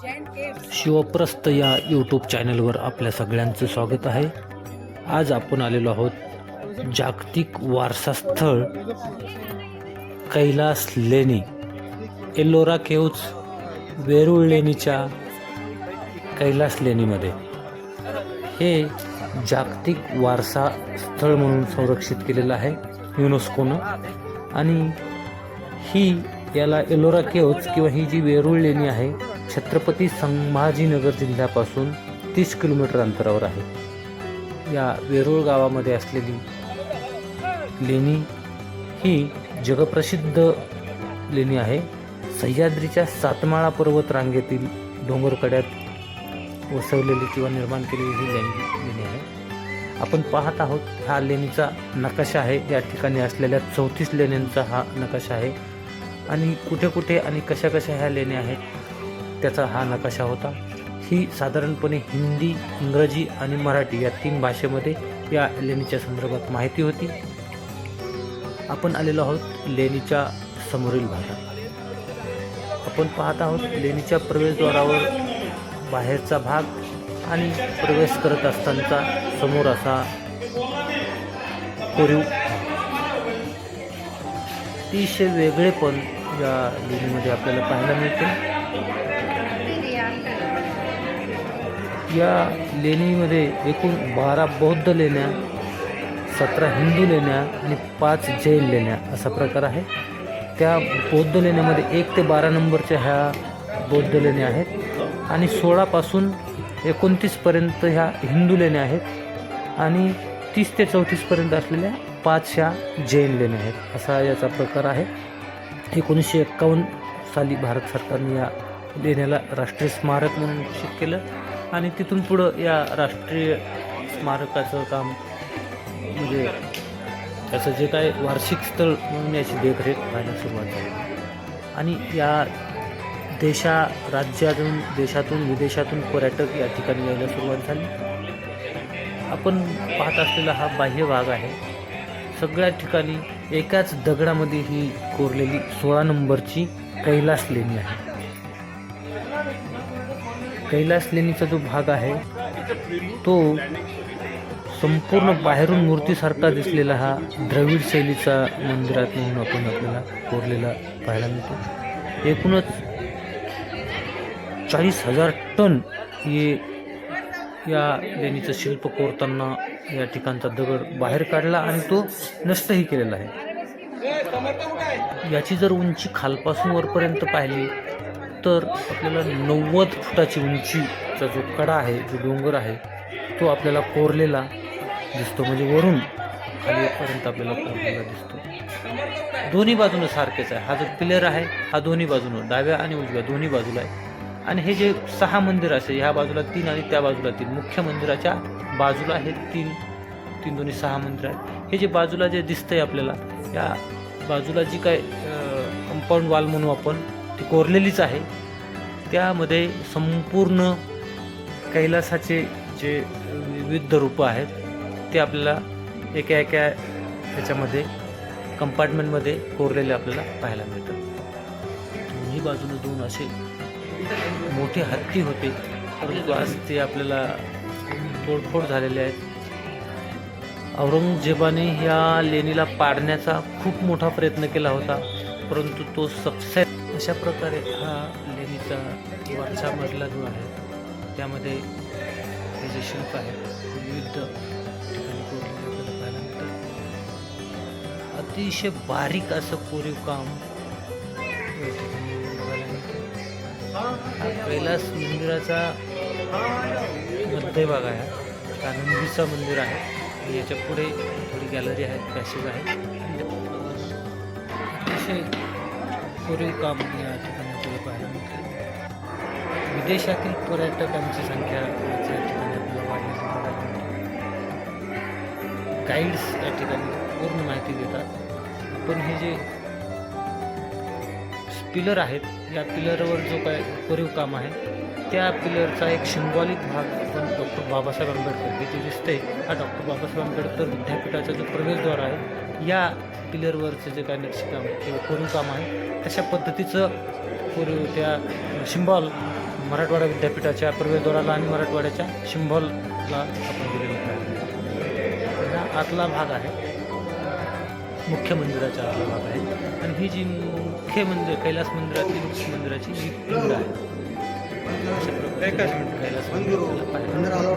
शिवप्रस्त या यूट्यूब चॅनलवर आपल्या सगळ्यांचं स्वागत आहे. आज आपण आलेलो आहोत जागतिक वारसास्थळ कैलास लेणी एल्लोरा केव्ज वेरूळ लेणीच्या कैलास लेणीमध्ये. हे जागतिक वारसा स्थळ म्हणून संरक्षित केलेलं आहे युनेस्कोनं. आणि ही याला एलोरा केव्ज किंवा ही जी वेरूळ लेणी आहे छत्रपती संभाजीनगर जिल्ह्यापासून तीस किलोमीटर अंतरावर आहे. या वेरूळ गावामध्ये असलेली लेणी ही जगप्रसिद्ध लेणी आहे. सह्याद्रीच्या सातमाळा पर्वत रांगेतील डोंगरकड्यात वसवलेली किंवा निर्माण केलेली ही लेणी लेणी आहे. आपण पाहत आहोत हा लेणीचा नकाशा आहे. या ठिकाणी असलेल्या चौतीस लेण्यांचा हा नकाशा आहे. आणि कुठे कुठे आणि कशा कशा ह्या लेण्या आहेत त्याचा हा नकाशा होता. ही साधारणपणे हिंदी इंग्रजी आणि मराठी या तीन भाषेमध्ये या लेणीच्या संदर्भात माहिती होती. आपण आलेलो आहोत लेणीच्या समोरील भागात. आपण पाहत आहोत लेणीच्या प्रवेशद्वारावर बाहेरचा भाग आणि प्रवेश करत असतानाचा समोर असा कोरीव अतिशय वेगळेपण या लेणीमध्ये आपल्याला पाहायला मिळते. या लेणीमध्ये एकूण बारा बौद्ध लेण्या सतरा हिंदू लेण्या आणि पाच जैन लेण्या असा प्रकार आहे. त्या बौद्ध लेण्यामध्ये एक ते बारा नंबरच्या ह्या बौद्ध लेण्या आहेत. आणि सोळापासून एकोणतीसपर्यंत ह्या हिंदू लेण्या आहेत. आणि तीस ते चौतीसपर्यंत असलेल्या पाच ह्या जैन लेण्या आहेत असा याचा प्रकार आहे. एकोणीसशे एक्कावन्न साली भारत सरकारने या लेण्याला राष्ट्रीय स्मारक म्हणून घोषित केलं. आणि तिथून पुढं या राष्ट्रीय स्मारकाचं काम म्हणजे त्याचं जे काय वार्षिक स्थळ म्हणून याची देखरेख व्हायला सुरुवात झाली. आणि या देशा राज्यातून देशातून विदेशातून पर्यटक या ठिकाणी यायला सुरुवात झाली. आपण पाहत असलेला हा बाह्य भाग आहे. सगळ्या ठिकाणी एकाच दगडामध्ये ही कोरलेली सोळा नंबरची कैलास लेणी आहे. कैलास लेणीचा जो भाग आहे तो संपूर्ण बाहेरून मूर्तीसारखा दिसलेला हा द्रविड शैलीचा मंदिरात म्हणून आपण आपल्याला कोरलेला पाहायला मिळतो. एकूणच चाळीस हजार टन हे या लेणीचं शिल्प कोरताना या ठिकाणचा दगड बाहेर काढला आणि तो नष्टही केलेला आहे. याची जर उंची खालपासून वरपर्यंत पाहिली तर आपल्याला नव्वद फुटाची उंचीचा जो कडा आहे जो डोंगर आहे तो आपल्याला कोरलेला दिसतो. म्हणजे वरून खालीपर्यंत आपल्याला कोरलेला दिसतो. दोन्ही बाजूनं सारखेच आहे. हा जो पिलर आहे हा दोन्ही बाजूनं डाव्या आणि उजव्या दोन्ही बाजूला आहे. आणि हे जे सहा मंदिर असे ह्या बाजूला तीन आणि त्या बाजूला तीन. मुख्य मंदिराच्या बाजूला हे तीन तीन दोन्ही सहा मंदिर आहेत. हे जे बाजूला जे दिसतंय आपल्याला या बाजूला जी काय कंपाऊंड वॉल म्हणू आपण ती कोरलेलीच आहे. त्यामध्ये संपूर्ण कैलासाचे जे विविध रूपं आहेत ते आपल्याला एका एका ह्याच्यामध्ये कंपार्टमेंटमध्ये कोरलेले आपल्याला पाहायला मिळतात. दोन्ही बाजूने दोन असे मोठे हत्ती होते. परंतु आज ते आपल्याला तोडफोड झालेले आहेत. औरंगजेबाने ह्या लेणीला पाडण्याचा खूप मोठा प्रयत्न केला होता परंतु तो सक्सेस अशा प्रकारे हा लेणीचा वरचा मजला जो आहे त्यामध्ये हे जे शिल्प आहे विविध ठिकाणी कोरलेलं आपल्याला पाहायला मिळतं अतिशय बारीक असं कोरीव काम हा कैलास मंदिराचा मध्यभाग आहे. हा नंदीचं मंदिर आहे. याच्यापुढे थोडी गॅलरी आहे पॅसेज आहे. अतिशय कोरीव काम या ठिकाणी आपल्याला पाहायला मिळते विदेशातील पर्यटकांची संख्या या ठिकाणी आपल्याला वाढल्याचं बघायला मिळते गाईड्स या ठिकाणी पूर्ण माहिती देतात. आपण हे जे पिलर आहेत या पिलरवर जो काय कोरीव काम आहे त्या पिलरचा एक सिंबॉलिक भाग आपण डॉक्टर बाबासाहेब आंबेडकर हे जे दिसते हा डॉक्टर बाबासाहेब आंबेडकर विद्यापीठाचा जो प्रवेशद्वार आहे या पिलरवरचं जे काय नक्षीकाम किंवा कोरीव काम आहे तशा पद्धतीचं कोरीव त्या सिंबॉल मराठवाडा विद्यापीठाच्या प्रवेशद्वाराला आणि मराठवाड्याच्या शिंभोलला आपण दिलेलं आहे. हा आतला भाग आहे. मुख्य मंदिराचा आतला भाग आहे. आणि ही जी मुख्य मंदिर कैलास मंदिरातली मुख्य मंदिराची ही पिंड आहे. कैलास पाहायला